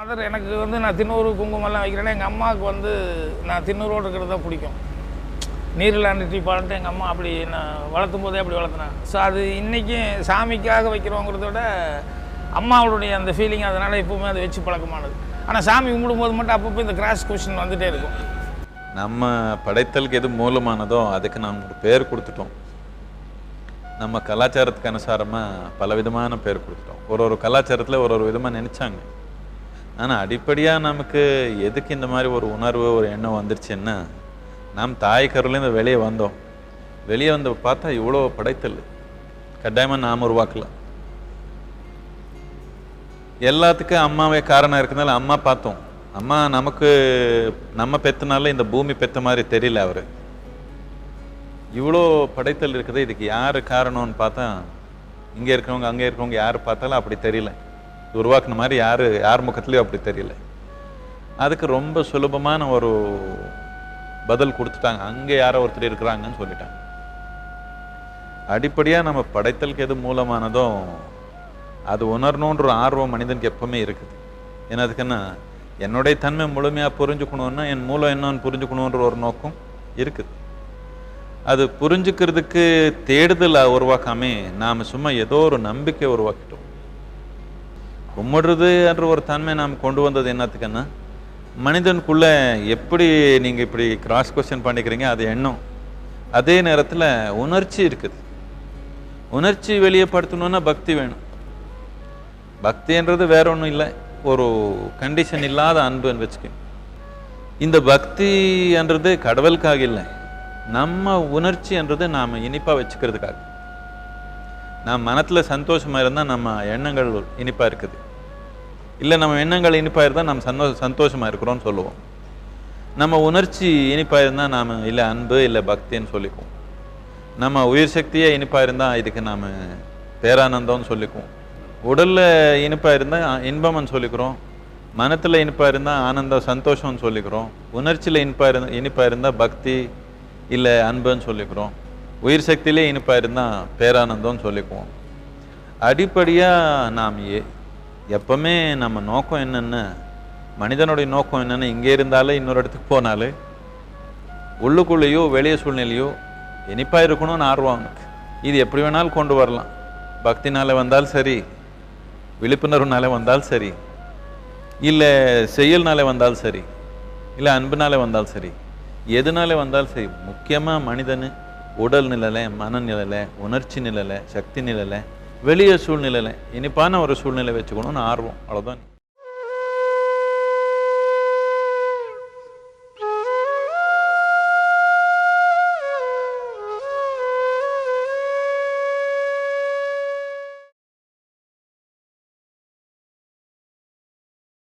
Mother எனக்கு வந்து நான் தின்னூறு குங்குமம்லாம் வைக்கிறேன்னா எங்கள் அம்மாவுக்கு வந்து நான் தின்னூரோடு இருக்கிறது தான் பிடிக்கும். நீரிலாண்டு டீ பாலன்ட்டு எங்கள் அம்மா அப்படி நான் வளர்த்தும் போதே அப்படி வளர்த்துனாங்க ஸோ அது இன்றைக்கும் சாமிக்காக வைக்கிறோங்கிறத விட அம்மாவுடைய அந்த ஃபீலிங் அதனால் எப்போவுமே அதை வச்சு பழக்கமானது. ஆனால் சாமி கும்பிடும்போது மட்டும் அப்பப்போ இந்த கிராஸ் கொஷின் வந்துகிட்டே இருக்கும். நம்ம படைத்தலுக்கு எது மூலமானதோ அதுக்கு நாம் ஒரு பேர் கொடுத்துட்டோம். நம்ம கலாச்சாரத்துக்கு அனுசாரமாக பல விதமான பேர் கொடுத்துட்டோம். ஒரு ஒரு கலாச்சாரத்தில் ஒரு ஒரு விதமாக நினச்சாங்க. ஆனால் அடிப்படையாக நமக்கு எதுக்கு இந்த மாதிரி ஒரு உணர்வு ஒரு எண்ணம் வந்துருச்சுன்னா நாம் தாய் கருலேருந்து வெளியே வந்தோம். வெளியே வந்து பார்த்தா இவ்வளோ படைத்தல். கட்டாயமாக நாம் உருவாக்கலாம். எல்லாத்துக்கும் அம்மாவே காரணம் இருக்கிறதுனால அம்மா பார்த்தோம். அம்மா நமக்கு நம்ம பெத்தனால இந்த பூமி பெத்த மாதிரி தெரியல அவர். இவ்வளோ படைத்தல் இருக்குது இதுக்கு யார் காரணம்னு பார்த்தா இங்கே இருக்கிறவங்க அங்கே இருக்கிறவங்க யார் பார்த்தாலும் அப்படி தெரியல. உருவாக்குன மாதிரி யார் யார் முகத்துலேயும் அப்படி தெரியல. அதுக்கு ரொம்ப சுலபமான ஒரு பதில் கொடுத்துட்டாங்க. அங்கே யாரோ ஒருத்தர் இருக்கிறாங்கன்னு சொல்லிட்டாங்க. அடிப்படையாக நம்ம படைத்தலுக்கு எது மூலமானதோ அது உணரணுன்ற ஆர்வம் மனிதனுக்கு எப்பவுமே இருக்குது. ஏன்னா அதுக்குன்னா என்னுடைய தன்மை முழுமையாக புரிஞ்சுக்கணுன்னா என் மூலம் என்னன்னு புரிஞ்சுக்கணுன்ற ஒரு நோக்கம் இருக்குது. அது புரிஞ்சுக்கிறதுக்கு தேடுதலை உருவாக்காமே நாம் சும்மா ஏதோ ஒரு நம்பிக்கை உருவாக்கிட்டோம். கும்பிடுறது என்ற ஒரு தன்மை நாம் கொண்டு வந்தது என்னத்துக்குன்னா மனிதனுக்குள்ளே எப்படி நீங்கள் இப்படி கிராஸ் கொஸ்டின் பண்ணிக்கிறீங்க அது எண்ணம். அதே நேரத்தில் உணர்ச்சி இருக்குது. உணர்ச்சி வெளியப்படுத்தணுன்னா பக்தி வேணும். பக்தின்றது வேற ஒன்றும் இல்லை. ஒரு கண்டிஷன் இல்லாத அன்புன்னு வச்சுக்கோங்க. இந்த பக்தின்றது கடவுளுக்காக இல்லை. நம்ம உணர்ச்சி என்றது நாம் இனிப்பாக வச்சுக்கிறதுக்காக. நாம் மனத்தில் சந்தோஷமாக இருந்தால் நம்ம எண்ணங்கள் இனிப்பாக இருக்குது. இல்லை நம்ம எண்ணங்கள் இனிப்பாக இருந்தால் நம்ம சந்தோஷ சந்தோஷமாக இருக்கிறோம்னு சொல்லுவோம். நம்ம உணர்ச்சி இனிப்பாக இருந்தால் நாம் இல்லை அன்பு இல்லை பக்தின்னு சொல்லிக்குவோம். நம்ம உயிர் சக்தியே இனிப்பாக இருந்தால் இதுக்கு நாம் பேரானந்தம்னு சொல்லிக்குவோம். உடலில் இனிப்பாக இருந்தால் இன்பம்னு சொல்லிக்கிறோம். மனத்தில் இனிப்பாக இருந்தால் ஆனந்தம் சந்தோஷம்னு சொல்லிக்கிறோம். உணர்ச்சியில் இனிப்பாக இருந்தால் இனிப்பாக இருந்தால் பக்தி இல்லை அன்புன்னு சொல்லிக்கிறோம். உயிர் சக்தியிலே இனிப்பாக இருந்தால் பேரானந்தம்னு சொல்லிக்குவோம். அடிப்படையாக நாம் ஏ எப்பவுமே நம்ம நோக்கம் என்னென்ன? மனிதனுடைய நோக்கம் என்னென்ன? இங்கே இருந்தாலே இன்னொரு இடத்துக்கு போனாலே உள்ளுக்குள்ளேயோ வெளிய சூழ்நிலையோ இனிப்பாக இருக்கணும்னு ஆர்வம் அவனுக்கு. இது எப்படி வேணாலும் கொண்டு வரலாம். பக்தினால் வந்தால் சரி விழிப்புணர்வுனால வந்தால் சரி இல்லை செயல்னால வந்தால் சரி இல்லை அன்புனால வந்தால் சரி எதுனால வந்தாலும் சரி முக்கியமாக மனிதனு உடல் நிலையில மனநிலையில உணர்ச்சி நிலையில சக்தி நிலையில வெளியே சூழ்நிலையில் இனிப்பான ஒரு சூழ்நிலை வச்சுக்கணும்னு ஆர்வம். அவ்வளோதான்